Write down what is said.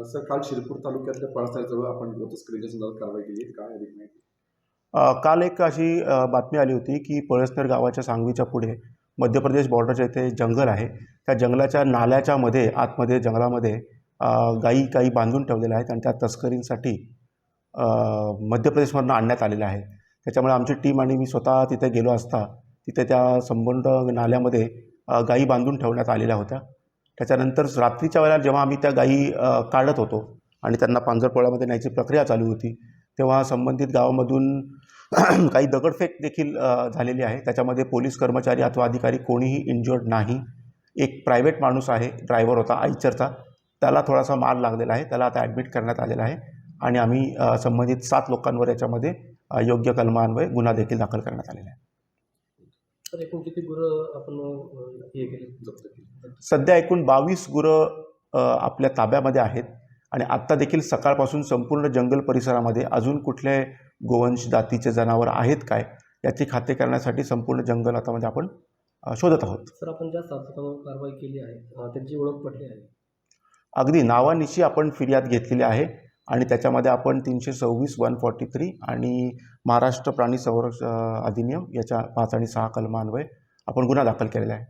असं काल शिरपूर तालुक्यातल्या पळसाजवळ आपण स्क्रीनच्या संदर्भात कारवाई केली. आहे. काय अधिक माहिती? काल एक अशी अ, बातमी आली होती की पळसनेर गावाच्या सांगवीच्या पुढे मध्य प्रदेश बॉर्डरच्या इथे जंगल आहे. त्या जंगलाच्या नाल्याच्या मध्ये आतमध्ये जंगलामध्ये अ, गायी काही बांधून ठेवलेल्या आहेत आणि त्या तस्करींसाठी अ, मध्य प्रदेशमधून आणण्यात आलेल्या आहेत. त्याच्यामुळे आमची टीम आणि मी स्वतः तिथे गेलो असता तिथे त्या संबंध नाल्यामध्ये अ, गायी बांधून ठेवण्यात आलेल्या होत्या. त्याच्यानंतर रात्रीच्या वेळेला जेव्हा आम्ही त्या गायी काढत होतो आणि त्यांना पांजरपोळ्यामध्ये न्यायची प्रक्रिया चालू होती तेव्हा संबंधित गावामधून काही दगडफेक देखील झालेली आहे. त्याच्यामध्ये पोलीस कर्मचारी अथवा अधिकारी कोणीही इंजर्ड नाही. एक प्रायव्हेट माणूस आहे ड्रायव्हर होता आईचरचा. त्याला थोडासा मार लागलेला आहे. त्याला आता ॲडमिट करण्यात आलेला आहे आणि आम्ही संबंधित सात लोकांवर याच्यामध्ये योग्य कलमान्वये गुन्हा देखील दाखल करण्यात आलेला आहे. तर एकूण किती गुरं आपण अं, हे केले जप्त केली. सध्या एकूण बावीस गुरं आपल्या ताब्यामध्ये आहेत आणि आत्ता देखील सकाळपासून संपूर्ण जंगल परिसरामध्ये अजून कुठले गोवंश जातीचे जनावर आहेत काय याची खात्री करण्यासाठी संपूर्ण जंगल आता म्हणजे आपण शोधत आहोत. सर आपण ज्या कारवाई केली आहे त्यांची ओळख पटली आहे. अगदी नावानिशी आपण फिर्याद घेतलेली आहे. आणि त्याच्यामध्ये आपण तीनशे सव्वीस वन फॉर्टी थ्री आणि महाराष्ट्र प्राणी संरक्षण अधिनियम याच्या पाच आणि सहा कलमान्वये आपण गुन्हा दाखल केलेला आहे.